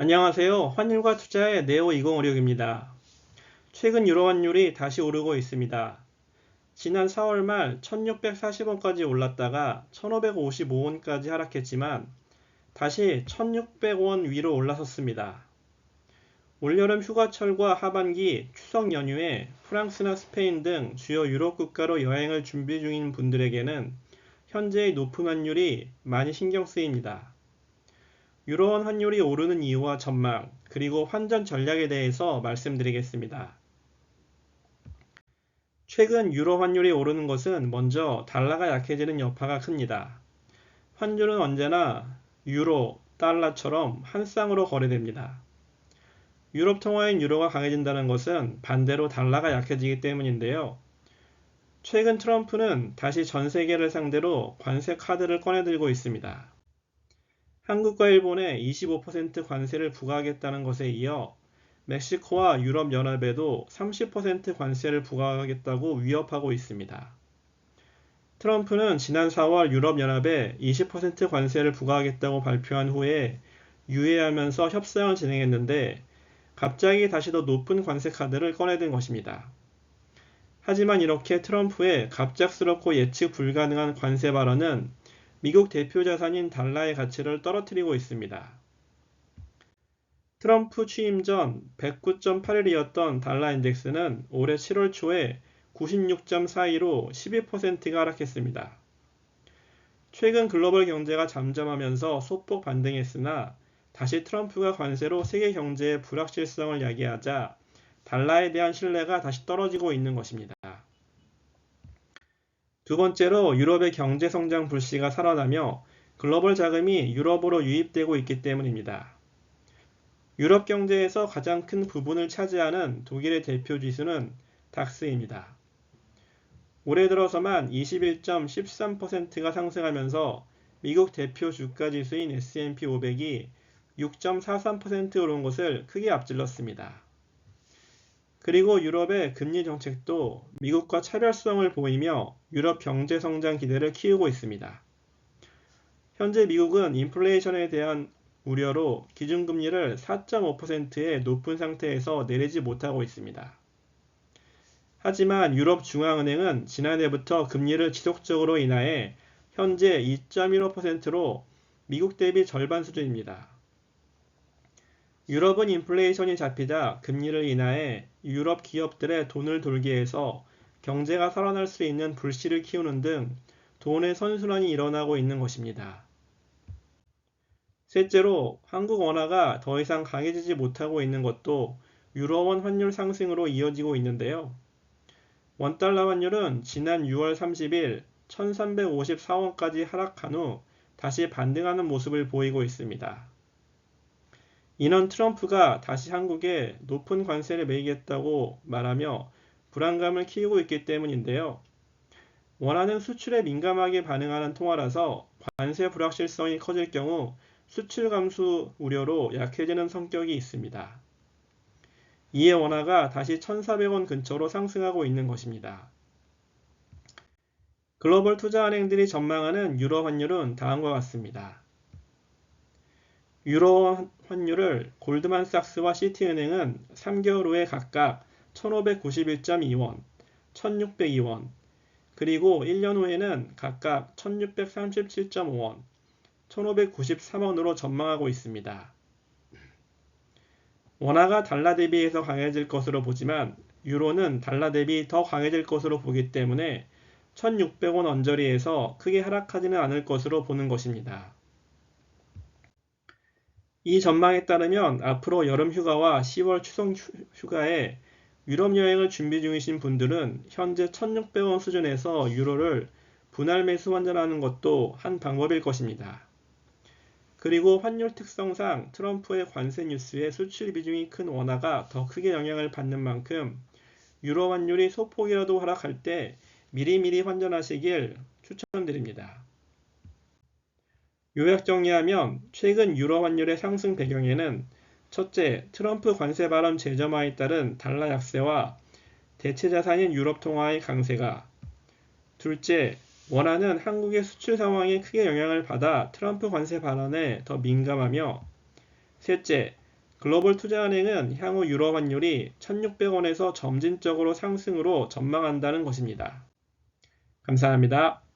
안녕하세요. 환율과 투자의 네오 2056입니다. 최근 유로 환율이 다시 오르고 있습니다. 지난 4월 말 1640원까지 올랐다가 1555원까지 하락했지만 다시 1600원 위로 올라섰습니다. 올여름 휴가철과 하반기 추석 연휴에 프랑스나 스페인 등 주요 유럽 국가로 여행을 준비 중인 분들에게는 현재의 높은 환율이 많이 신경 쓰입니다. 유로원 환율이 오르는 이유와 전망, 그리고 환전 전략에 대해서 말씀드리겠습니다. 최근 유로 환율이 오르는 것은 먼저 달러가 약해지는 여파가 큽니다. 환율은 언제나 유로, 달러처럼 한 쌍으로 거래됩니다. 유럽 통화인 유로가 강해진다는 것은 반대로 달러가 약해지기 때문인데요. 최근 트럼프는 다시 전 세계를 상대로 관세 카드를 꺼내들고 있습니다. 한국과 일본에 25% 관세를 부과하겠다는 것에 이어 멕시코와 유럽연합에도 30% 관세를 부과하겠다고 위협하고 있습니다. 트럼프는 지난 4월 유럽연합에 20% 관세를 부과하겠다고 발표한 후에 유예하면서 협상을 진행했는데 갑자기 다시 더 높은 관세 카드를 꺼내든 것입니다. 하지만 이렇게 트럼프의 갑작스럽고 예측 불가능한 관세 발언은 미국 대표 자산인 달러의 가치를 떨어뜨리고 있습니다. 트럼프 취임 전 109.81이었던 달러 인덱스는 올해 7월 초에 96.42로 12%가 하락했습니다. 최근 글로벌 경제가 잠잠하면서 소폭 반등했으나 다시 트럼프가 관세로 세계 경제의 불확실성을 야기하자 달러에 대한 신뢰가 다시 떨어지고 있는 것입니다. 두 번째로 유럽의 경제 성장 불씨가 살아나며 글로벌 자금이 유럽으로 유입되고 있기 때문입니다. 유럽 경제에서 가장 큰 부분을 차지하는 독일의 대표 지수는 닥스입니다. 올해 들어서만 21.13%가 상승하면서 미국 대표 주가 지수인 S&P 500이 6.43% 오른 것을 크게 앞질렀습니다. 그리고 유럽의 금리 정책도 미국과 차별성을 보이며 유럽 경제 성장 기대를 키우고 있습니다. 현재 미국은 인플레이션에 대한 우려로 기준금리를 4.5%의 높은 상태에서 내리지 못하고 있습니다. 하지만 유럽 중앙은행은 지난해부터 금리를 지속적으로 인하해 현재 2.15%로 미국 대비 절반 수준입니다. 유럽은 인플레이션이 잡히자 금리를 인하해 유럽 기업들의 돈을 돌게 해서 경제가 살아날 수 있는 불씨를 키우는 등 돈의 선순환이 일어나고 있는 것입니다. 셋째로 한국 원화가 더 이상 강해지지 못하고 있는 것도 유로원 환율 상승으로 이어지고 있는데요. 원달러 환율은 지난 6월 30일 1354원까지 하락한 후 다시 반등하는 모습을 보이고 있습니다. 이는 트럼프가 다시 한국에 높은 관세를 매기겠다고 말하며 불안감을 키우고 있기 때문인데요. 원하는 수출에 민감하게 반응하는 통화라서 관세 불확실성이 커질 경우 수출 감수 우려로 약해지는 성격이 있습니다. 이에 원화가 다시 1,400원 근처로 상승하고 있는 것입니다. 글로벌 투자은행들이 전망하는 유로 환율은 다음과 같습니다. 유로 환율을 골드만삭스와 시티은행은 3개월 후에 각각 1591.2원, 1602원, 그리고 1년 후에는 각각 1637.5원, 1593원으로 전망하고 있습니다. 원화가 달러 대비해서 강해질 것으로 보지만 유로는 달러 대비 더 강해질 것으로 보기 때문에 1600원 언저리에서 크게 하락하지는 않을 것으로 보는 것입니다. 이 전망에 따르면 앞으로 여름 휴가와 10월 추석 휴가에 유럽 여행을 준비 중이신 분들은 현재 1600원 수준에서 유로를 분할 매수 환전하는 것도 한 방법일 것입니다. 그리고 환율 특성상 트럼프의 관세 뉴스에 수출 비중이 큰 원화가 더 크게 영향을 받는 만큼 유로 환율이 소폭이라도 하락할 때 미리미리 환전하시길 추천드립니다. 요약 정리하면 최근 유로 환율의 상승 배경에는 첫째, 트럼프 관세 발언 재점화에 따른 달러 약세와 대체 자산인 유럽 통화의 강세가 둘째, 원화는 한국의 수출 상황에 크게 영향을 받아 트럼프 관세 발언에 더 민감하며 셋째, 글로벌 투자은행은 향후 유로 환율이 1600원에서 점진적으로 상승으로 전망한다는 것입니다. 감사합니다.